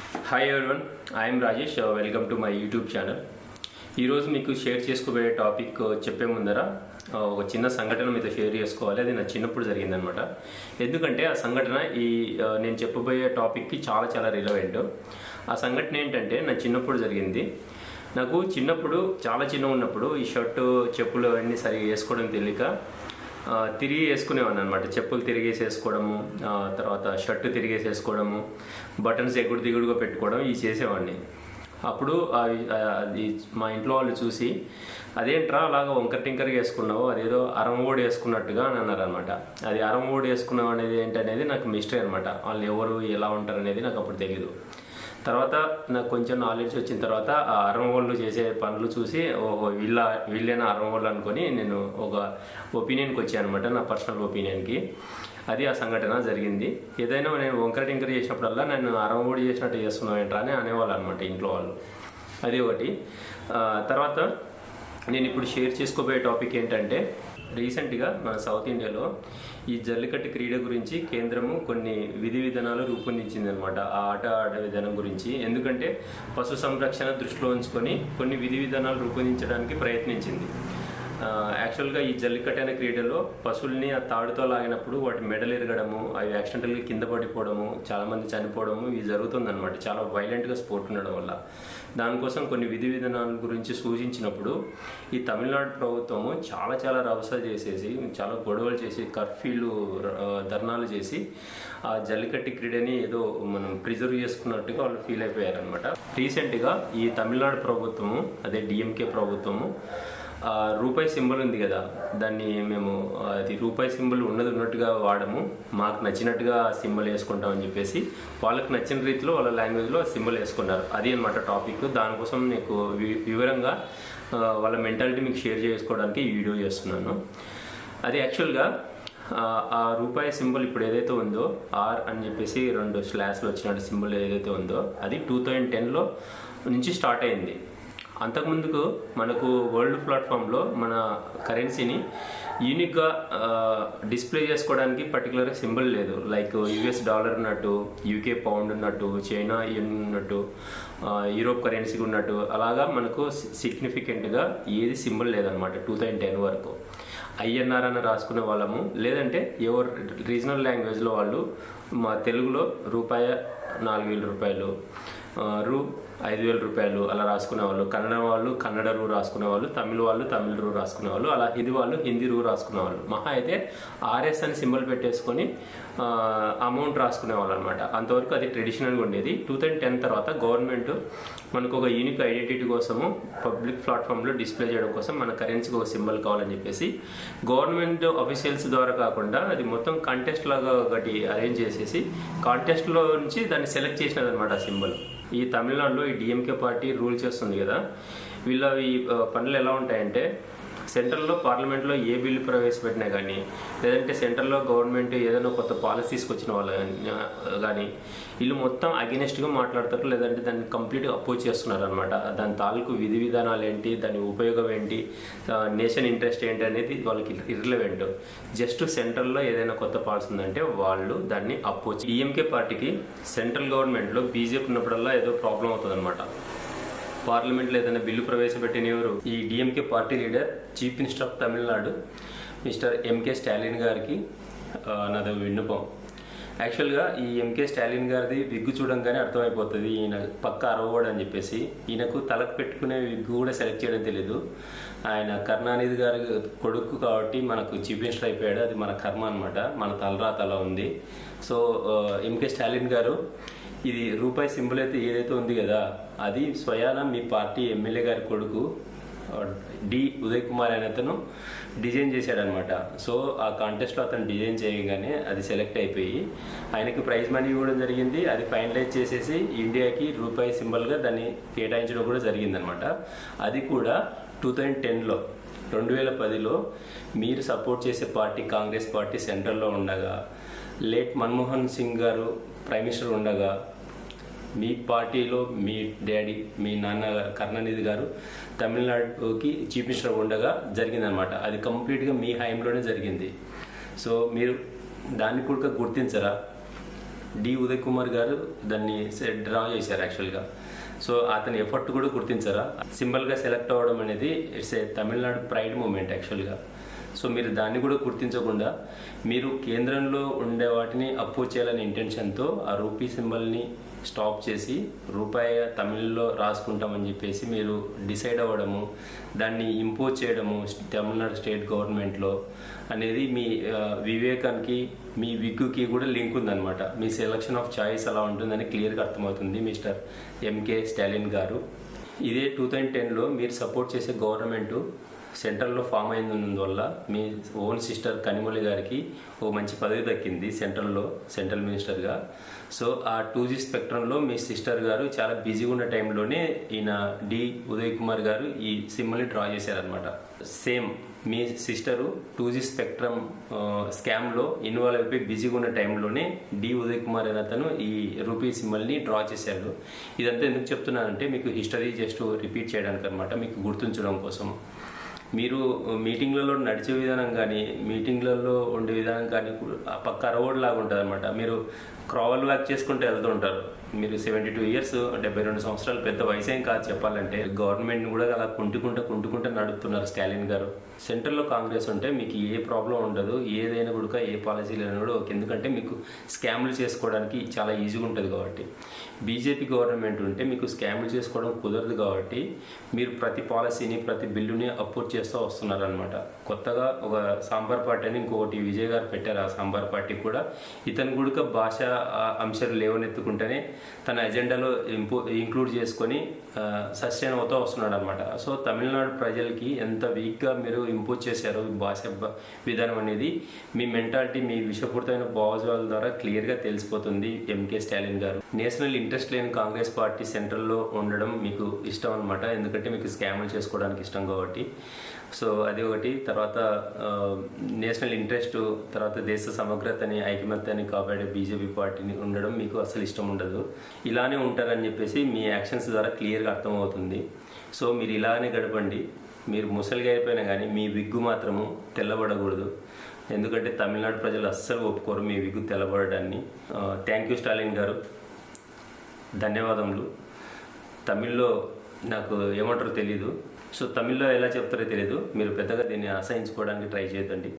Hi everyone I'm Rajesh welcome to my YouTube channel ఈరోజు మీకు share చేసుకోబోయే topic uh, చెప్పే ముందర uh, ఒక చిన్న సంఘటన మీతో షేర్ చేసుకోవాలి. అది నా చిన్నప్పుడు జరిగిందనమాట ఎందుకంటే ఆ సంఘటన ఈ uh, నేను చెప్పబోయే టాపిక్కి చాలా చాలా రిలవెంట్ ఆ సంఘటన ఏంటంటే నా చిన్నప్పుడు జరిగింది. నాకు చిన్నప్పుడు చాలా చిన్న ఉన్నప్పుడు ఈ షర్టు చెప్పులు అవన్నీ సరిగా వేసుకోవడం తెలియక తిరిగి వేసుకునేవాడిని అనమాట చెప్పులు తిరిగేసేసుకోవడము తర్వాత షర్టు తిరిగేసేసుకోవడము బటన్స్ ఎగుడు దిగుడుగా పెట్టుకోవడం ఇవి చేసేవాడిని. అప్పుడు అది మా ఇంట్లో వాళ్ళు చూసి అదేంట్రా అలాగా వంకర టింకర్గా వేసుకున్నావు? అదేదో అరంగోడు వేసుకున్నట్టుగా అని అన్నారు అనమాట అది అరమోడి వేసుకున్నావు అనేది ఏంటనేది నాకు మిస్టరీ అనమాట వాళ్ళు ఎవరు ఎలా ఉంటారు అనేది నాకు అప్పుడు తెలియదు తర్వాత నాకు కొంచెం నాలెడ్జ్ వచ్చిన తర్వాత ఆ అరంగోళ్ళు చేసే పనులు చూసి ఓహో వీళ్ళ వీళ్ళైన అరంగోళ్ళు అనుకొని నేను ఒక ఒపీనియన్కి వచ్చాను అనమాట నా పర్సనల్ ఒపీనియన్కి అది ఆ సంఘటన జరిగింది. ఏదైనా నేను వంకర టింకర చేసినప్పుడల్లా నేను అరంగోడి చేసినట్టు చేస్తున్నావు ఏంట్రా అని అనేవాళ్ళు అనమాట ఇంట్లో వాళ్ళు. అది ఒకటి. తర్వాత నేను ఇప్పుడు షేర్ చేసుకోబోయే టాపిక్ ఏంటంటే రీసెంట్గా మన సౌత్ ఇండియాలో ఈ జల్లికట్టు క్రీడ గురించి కేంద్రము కొన్ని విధి విధానాలు రూపొందించింది అనమాట ఆ ఆట ఆడే విధానం గురించి. ఎందుకంటే పశు సంరక్షణ దృష్టిలో ఉంచుకొని కొన్ని విధి విధానాలు రూపొందించడానికి ప్రయత్నించింది. యాక్చువల్గా ఈ జల్లికట్టు అనే క్రీడలో పశువుల్ని ఆ తాడుతో లాగినప్పుడు వాటి మెడలు ఎరగడము అవి యాక్సిడెంటల్గా కింద పడిపోవడము చాలామంది చనిపోవడము ఇవి జరుగుతుందన్నమాట. చాలా వైలెంట్గా స్పోర్ట్ ఉండడం వల్ల. దానికోసం కొన్ని విధి విధానాల గురించి సూచించినప్పుడు ఈ తమిళనాడు ప్రభుత్వము చాలా చాలా రభస చేసేసి చాలా గొడవలు చేసి కర్ఫ్యూలు ధర్నాలు చేసి ఆ జల్లికట్టి క్రీడని ఏదో మనం ప్రిజర్వ్ చేసుకున్నట్టుగా వాళ్ళు ఫీల్ అయిపోయారనమాట రీసెంట్గా ఈ తమిళనాడు ప్రభుత్వము అదే డిఎంకే ప్రభుత్వము రూపాయి సింబల్ ఉంది కదా దాన్ని మేము అది రూపాయి సింబల్ ఉన్నది ఉన్నట్టుగా వాడము. మాకు నచ్చినట్టుగా సింబల్ వేసుకుంటామని చెప్పేసి వాళ్ళకి నచ్చిన రీతిలో వాళ్ళ లాంగ్వేజ్లో సింబల్ వేసుకున్నారు. అది అనమాట టాపిక్. దానికోసం మీకు వి- వివరంగా వాళ్ళ మెంటాలిటీ మీకు షేర్ చేసుకోవడానికి ఈ వీడియో చేస్తున్నాను. అది యాక్చువల్గా ఆ, ఆ రూపాయి సింబల్ ఇప్పుడు ఏదైతే ఉందో ఆర్ అని చెప్పేసి రెండు స్లాష్లు వచ్చినట్టు సింబల్ ఏదైతే ఉందో అది టూ థౌజండ్ టెన్లో నుంచి స్టార్ట్ అయింది. అంతకుముందుకు మనకు వరల్డ్ ప్లాట్ఫామ్లో మన కరెన్సీని యూనిక్గా డిస్ప్లే చేసుకోవడానికి పర్టికులర్గా సింబల్ లేదు. లైక్ యుఎస్ డాలర్ ఉన్నట్టు యూకే పౌండ్ ఉన్నట్టు చైనా యూన్ ఉన్నట్టు యూరోప్ కరెన్సీ ఉన్నట్టు అలాగా మనకు సిగ్నిఫికెంట్గా ఏది సింబల్ లేదనమాట టూ థౌజండ్ టెన్ వరకు. ఐఎన్ఆర్ అని రాసుకునే వాళ్ళము. లేదంటే ఎవరు రీజనల్ లాంగ్వేజ్లో వాళ్ళు మా తెలుగులో రూపాయ నాలుగు వేల రూపాయలు రూ ఐదు వేల రూపాయలు అలా రాసుకునే వాళ్ళు కన్నడ వాళ్ళు కన్నడ రూ రాసుకునే వాళ్ళు తమిళ వాళ్ళు తమిళ రూ రాసుకునే వాళ్ళు అలా హిందీ వాళ్ళు హిందీ రూ రాసుకునే వాళ్ళు. మహా అయితే ఆర్ఎస్ అని సింబల్ పెట్టేసుకొని అమౌంట్ రాసుకునే వాళ్ళు అనమాట అంతవరకు అది ట్రెడిషనల్గా ఉండేది. టూ థౌజండ్ టెన్ తర్వాత గవర్నమెంట్ మనకు ఒక యూనిక్ ఐడెంటిటీ కోసము పబ్లిక్ ప్లాట్ఫామ్లో డిస్ప్లే చేయడం కోసం మన కరెన్సీకి ఒక సింబల్ కావాలని చెప్పేసి గవర్నమెంట్ అఫీషియల్స్ ద్వారా కాకుండా అది మొత్తం కంటెస్ట్ లాగా ఒకటి అరేంజ్ చేసేసి కాంటెస్ట్లో నుంచి దాన్ని సెలెక్ట్ చేసినది అనమాట ఆ సింబల్. ఈ తమిళనాడులో ఈ డిఎంకే పార్టీ రూల్ చేస్తుంది కదా. వీళ్ళ ఈ పనులు ఎలా ఉంటాయంటే సెంట్రల్లో పార్లమెంట్లో ఏ బిల్లు ప్రవేశపెట్టినా కానీ లేదంటే సెంట్రల్లో గవర్నమెంట్ ఏదైనా కొత్త పాలసీ తీసుకొచ్చిన వాళ్ళు కానీ వీళ్ళు మొత్తం అగెనిస్ట్గా మాట్లాడతారు లేదంటే దాన్ని కంప్లీట్గా అపోజ్ చేస్తున్నారు అనమాట దాని తాలూకు విధి విధానాలు ఏంటి దాని ఉపయోగం ఏంటి నేషన్ ఇంట్రెస్ట్ ఏంటి అనేది వాళ్ళకి ఇర్రలవెంట్. జస్ట్ సెంట్రల్లో ఏదైనా కొత్త పాలసీ ఉందంటే వాళ్ళు దాన్ని అపోజ్. డిఎంకే పార్టీకి సెంట్రల్ గవర్నమెంట్లో బీజేపీ ఉన్నప్పుడల్లా ఏదో ప్రాబ్లం అవుతుంది అనమాట పార్లమెంట్లో ఏదైనా బిల్లు ప్రవేశపెట్టిన ఎవరు ఈ DMK party leader chief minister of Tamil Nadu mister MK Stalin గారికి నాది విన్నపం. యాక్చువల్గా ఈ ఎంకే స్టాలిన్ గారిది విగ్గు చూడంగానే అర్థమైపోతుంది. ఈయన పక్క అరవోడు అని చెప్పేసి. ఈయనకు తలకు పెట్టుకునే విగ్గు కూడా సెలెక్ట్ చేయడం తెలియదు ఆయన కరుణానిధి గారి కొడుకు కాబట్టి మనకు చీఫ్ మినిస్టర్ అయిపోయాడు. అది మన కర్మ అనమాట మన తలరాతలో ఉంది. సో ఎంకే స్టాలిన్ గారు ఇది రూపాయి సింబల్ అయితే ఏదైతే ఉంది కదా అది స్వయాన మీ పార్టీ ఎమ్మెల్యే గారి కొడుకు డి ఉదయ్ కుమార్ అనే అతను డిజైన్ చేశాడనమాట సో ఆ కాంటెస్ట్లో అతను డిజైన్ చేయగానే అది సెలెక్ట్ అయిపోయి ఆయనకి ప్రైజ్ మనీ ఇవ్వడం జరిగింది. అది ఫైనలైజ్ చేసేసి ఇండియాకి రూపాయి సింబల్గా దాన్ని కేటాయించడం కూడా జరిగిందనమాట అది కూడా టూ థౌజండ్ టెన్లో రెండు వేల పదిలో మీరు సపోర్ట్ చేసే పార్టీ కాంగ్రెస్ పార్టీ సెంట్రల్లో ఉండగా లేట్ మన్మోహన్ సింగ్ గారు ప్రైమ్ మినిస్టర్ ఉండగా మీ పార్టీలో మీ డాడీ మీ నాన్న కరుణానిధి గారు తమిళనాడుకి చీఫ్ మినిస్టర్ ఉండగా జరిగిందనమాట అది కంప్లీట్గా మీ హయాంలోనే జరిగింది. సో మీరు దాన్ని కూడా గుర్తించరా? డి ఉదయ్ కుమార్ గారు దాన్ని డ్రా చేశారు యాక్చువల్గా. సో అతని ఎఫర్ట్ కూడా గుర్తించారా? సింబల్గా సెలెక్ట్ అవ్వడం అనేది it's a Tamil Nadu pride moment యాక్చువల్గా. సో మీరు దాన్ని కూడా గుర్తించకుండా మీరు కేంద్రంలో ఉండే వాటిని అపోజ్ చేయాలనే ఇంటెన్షన్తో ఆ రూపీ సింబల్ని స్టాప్ చేసి రూపాయి తమిళ్ళో రాసుకుంటామని చెప్పేసి మీరు డిసైడ్ అవ్వడము దాన్ని ఇంపోజ్ చేయడము తమిళనాడు స్టేట్ గవర్నమెంట్లో అనేది మీ వివేకానికి మీ విగ్గుకి కూడా లింక్ ఉందన్నమాట. మీ సెలక్షన్ ఆఫ్ చాయిస్ అలా ఉంటుందని క్లియర్గా అర్థమవుతుంది మిస్టర్ ఎంకే స్టాలిన్ గారు. ఇదే టూ థౌజండ్ టెన్లో మీరు సపోర్ట్ చేసే గవర్నమెంట్ సెంట్రల్లో ఫామ్ అయినందువల్ల మీ ఓన్ సిస్టర్ కనిమొళి గారికి ఓ మంచి పదవి దక్కింది సెంట్రల్లో సెంట్రల్ మినిస్టర్గా. సో ఆ టూ జీ స్పెక్ట్రంలో మీ సిస్టర్ గారు చాలా బిజీగా ఉన్న టైంలోనే ఈయన డి ఉదయ్ కుమార్ గారు ఈ సిమ్ని డ్రా చేశారనమాట సేమ్ మీ సిస్టరు టూ జీ స్పెక్ట్రమ్ స్కామ్లో ఇన్వాల్వ్ అయిపోయి బిజీగా ఉన్న టైంలోనే డి ఉదయ్ కుమార్ అనే అతను ఈ రూపీ సిమ్మల్ని డ్రా చేశాడు. ఇదంతా ఎందుకు చెప్తున్నానంటే మీకు హిస్టరీ జస్ట్ రిపీట్ చేయడానికి అనమాట మీకు గుర్తుంచడం కోసం. మీరు మీటింగ్లలో నడిచే విధానం కానీ మీటింగ్లలో ఉండే విధానం కానీ పక్క రోడ్ లాగా ఉంటుంది అనమాట మీరు క్రావల్ వాక్ చేసుకుంటూ వెళ్తూ ఉంటారు. మీరు సెవెంటీ టూ ఇయర్స్ డెబ్బై రెండు సంవత్సరాలు పెద్ద వయసు ఏం కాదు చెప్పాలంటే గవర్నమెంట్ కూడా అలా కుంటుకుంటూ కుంటుకుంటూ నడుపుతున్నారు స్టాలిన్ గారు. సెంట్రల్లో కాంగ్రెస్ ఉంటే మీకు ఏ ప్రాబ్లం ఉండదు. ఏదైనా కూడా ఏ పాలసీలు అయినా కూడా ఎందుకంటే మీకు స్కామ్లు చేసుకోవడానికి చాలా ఈజీగా ఉంటుంది కాబట్టి. బీజేపీ గవర్నమెంట్ ఉంటే మీకు స్కామ్లు చేసుకోవడం కుదరదు కాబట్టి మీరు ప్రతి పాలసీని ప్రతి బిల్లుని అపోజ్ చేస్తూ వస్తున్నారు అనమాట కొత్తగా ఒక సాంబార్ పార్టీ అని ఇంకొకటి విజయ్ గారు పెట్టారు. ఆ సాంబార్ పార్టీ కూడా ఇతను కూడా భాష అంశాలు లేవనెత్తుకుంటేనే తన ఎజెండాలో ఇంపో ఇంక్లూడ్ చేసుకొని సస్టైన్ అవుతూ వస్తున్నాడు అనమాట సో తమిళనాడు ప్రజలకి ఎంత వీక్గా మీరు ఇంపోజ్ చేశారో భాష విధానం అనేది మీ మెంటాలిటీ మీ విషపూరితమైన భావజాల ద్వారా క్లియర్గా తెలిసిపోతుంది ఎంకే స్టాలిన్ గారు. నేషనల్ ఇంట్రెస్ట్ లేని కాంగ్రెస్ పార్టీ సెంట్రల్లో ఉండడం మీకు ఇష్టం అనమాట ఎందుకంటే మీకు స్కామ్లు చేసుకోవడానికి ఇష్టం కాబట్టి. సో అది ఒకటి. తర్వాత నేషనల్ ఇంట్రెస్ట్ తర్వాత దేశ సమగ్రతని ఐకమత్యాన్ని కాపాడే బీజేపీ పార్టీని ఉండడం మీకు అసలు ఇష్టం ఉండదు. ఇలానే ఉంటారని చెప్పేసి మీ యాక్షన్స్ ద్వారా క్లియర్గా అర్థమవుతుంది. సో మీరు ఇలానే గడపండి. మీరు ముసలిగా అయిపోయినా కానీ మీ విగ్గు మాత్రము తెల్లబడకూడదు. ఎందుకంటే తమిళనాడు ప్రజలు అస్సలు ఒప్పుకోరు మీ విగ్గు తెల్లబడడాన్ని. థ్యాంక్ యూ స్టాలిన్ గారు. ధన్యవాదములు. తమిళ్ళో నాకు ఏమంటారో తెలీదు. సో తమిళ్ళో ఎలా చెప్తారో తెలియదు మీరు పెద్దగా దీన్ని ఆశయించుకోవడానికి ట్రై చేయొద్దండి.